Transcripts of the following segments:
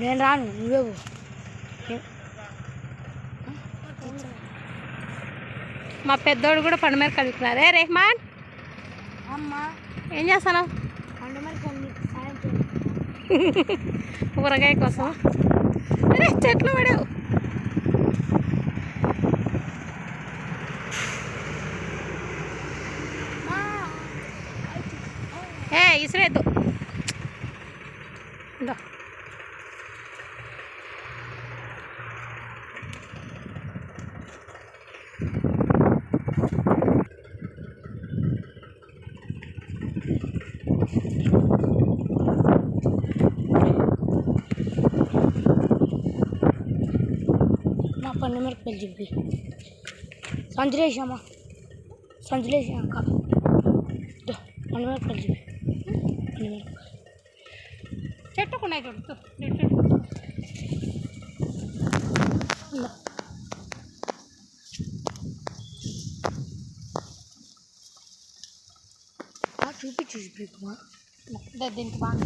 నేను రాను నువ్వే. మా పెద్దోడు కూడా పండు మిరపకాయలు తీసుకున్నారు ఏ రెహమాన్ అమ్మా. ఏం చేస్తాను ఊరగాయ కోసం. అరే చెట్లు పడావు. ఏ ఇసురేద్దు. ఇందా. నా పండు మిరపకాయలు చెప్పి సంచులేసామా సంచులేసా అక్క దో, పండు మిరపకాయలు చెప్పి పండు మిరపకాయలు చెట్టుకున్నాయి చూడు తో, చెట్టు, చెట్టు. ఇందా. ఆ, చూపించు చూపిమ్మా ఇందా, దీనికి బాగా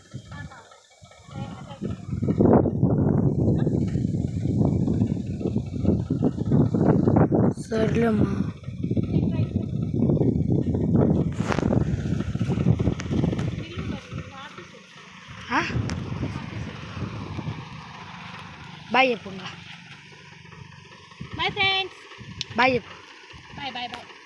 söyleme. Ha? Bye yapın. Bye friends. Bye. Bye bye bye.